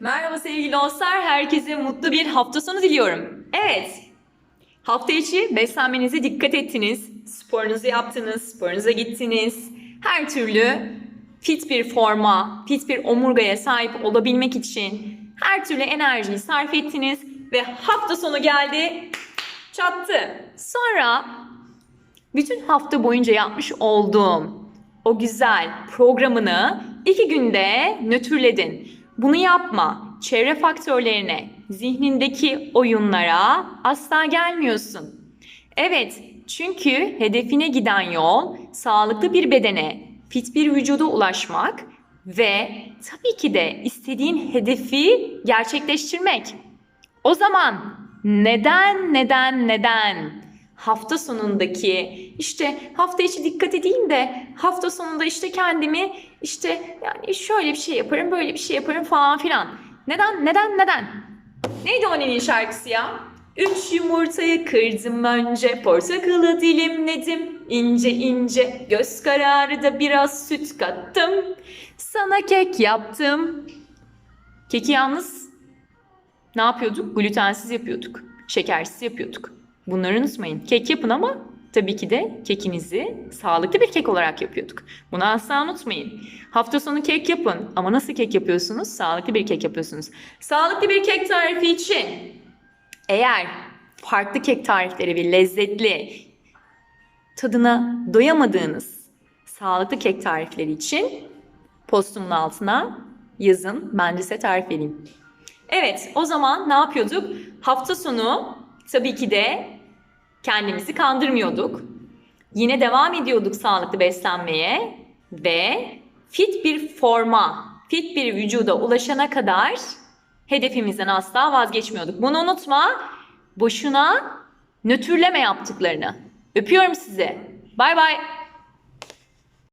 Merhaba sevgili dostlar, herkese mutlu bir hafta sonu diliyorum. Evet, hafta içi beslenmenize dikkat ettiniz, sporunuzu yaptınız, sporunuza gittiniz. Her türlü fit bir forma, fit bir omurgaya sahip olabilmek için her türlü enerjiyi sarf ettiniz ve hafta sonu geldi, çattı. Sonra bütün hafta boyunca yapmış olduğum o güzel programını iki günde nötrledin. Bunu yapma. Çevre faktörlerine, zihnindeki oyunlara asla gelmiyorsun. Evet, çünkü hedefine giden yol sağlıklı bir bedene, fit bir vücuda ulaşmak ve tabii ki de istediğin hedefi gerçekleştirmek. O zaman neden neden neden hafta sonundaki işte hafta içi dikkat edeyim de hafta sonunda işte kendimi işte yani şöyle bir şey yaparım böyle bir şey yaparım falan filan. Neden neden neden? Neydi o nenin şarkısı ya? Üç yumurtayı kırdım önce, portakalı dilimledim, ince ince, göz kararı da biraz süt kattım. Sana kek yaptım. Keki yalnız ne yapıyorduk? Glutensiz yapıyorduk. Şekersiz yapıyorduk. Bunları unutmayın. Kek yapın ama tabii ki de kekinizi sağlıklı bir kek olarak yapıyorduk. Bunu asla unutmayın. Hafta sonu kek yapın ama nasıl kek yapıyorsunuz? Sağlıklı bir kek yapıyorsunuz. Sağlıklı bir kek tarifi için eğer farklı kek tarifleri ve lezzetli tadına doyamadığınız sağlıklı kek tarifleri için postumun altına yazın. Ben size tarif vereyim. Evet, o zaman ne yapıyorduk? Hafta sonu tabii ki de kendimizi kandırmıyorduk. Yine devam ediyorduk sağlıklı beslenmeye ve fit bir forma, fit bir vücuda ulaşana kadar hedefimizden asla vazgeçmiyorduk. Bunu unutma. Boşuna nötrleme yaptıklarını. Öpüyorum sizi. Bay bay.